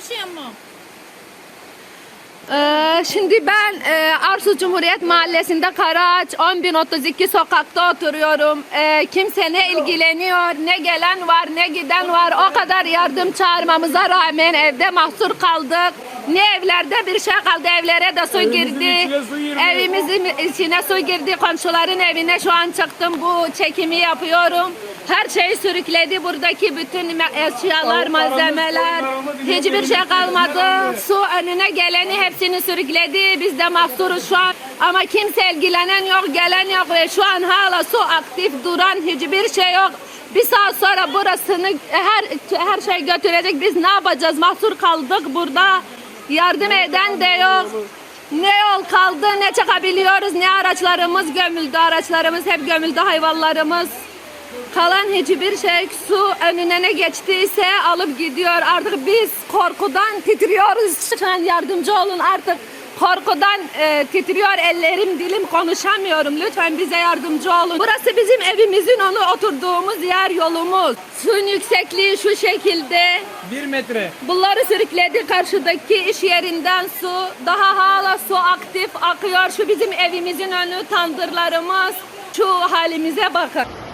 Kuşuyum mu? Ee, şimdi ben e, Arsu Cumhuriyet Mahallesi'nde Karaağaç 10.032 sokakta oturuyorum. Ee, kimse ne ilgileniyor, ne gelen var, ne giden var. O kadar yardım çağırmamıza rağmen evde mahsur kaldık. Ne evlerde bir şey kaldı, evlere de su Evimizin girdi. içine su girdi. Evimizin içine su girdi. Komşuların evine şu an çıktım, bu çekimi yapıyorum. Her şeyi sürükledi buradaki bütün eşyalar, malzemeler. Hiçbir şey kalmadı. Su önüne geleni hepsini sürükledi. Biz de mahsuruz şu an. Ama kimse ilgilenen yok, gelen yok ve şu an hala su aktif duran hiçbir şey yok. Bir saat sonra burasını her her şey götürecek. Biz ne yapacağız? Mahsur kaldık burada. Yardım eden de yok. Ne yol kaldı, ne çıkabiliyoruz, ne araçlarımız gömüldü. Araçlarımız hep gömüldü, hayvanlarımız. Kalan hiçbir şey su önüne ne geçtiyse alıp gidiyor. Artık biz korkudan titriyoruz. Lütfen yardımcı olun artık. Korkudan e, titriyor ellerim dilim konuşamıyorum. Lütfen bize yardımcı olun. Burası bizim evimizin onu oturduğumuz yer yolumuz. Suyun yüksekliği şu şekilde. Bir metre. Bunları sürükledi karşıdaki iş yerinden su. Daha hala su aktif akıyor. Şu bizim evimizin önü tandırlarımız. Şu halimize bakın.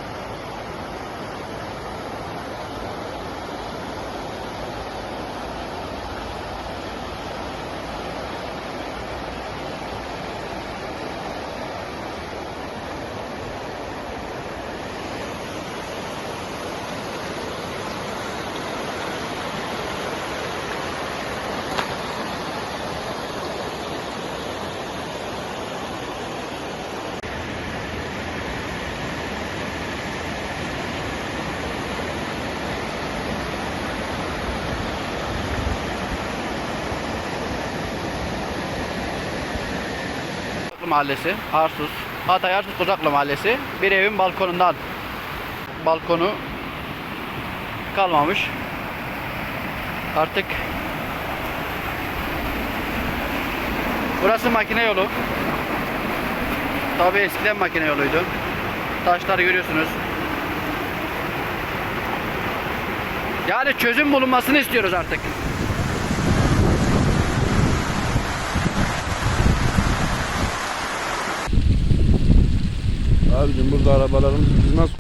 Kozaklı Mahallesi, Arsuz. Hatay Arsuz Kozaklı Mahallesi. Bir evin balkonundan. Balkonu kalmamış. Artık Burası makine yolu. Tabii eskiden makine yoluydu. Taşları görüyorsunuz. Yani çözüm bulunmasını istiyoruz artık. Abicim burada arabalarımız biz nasıl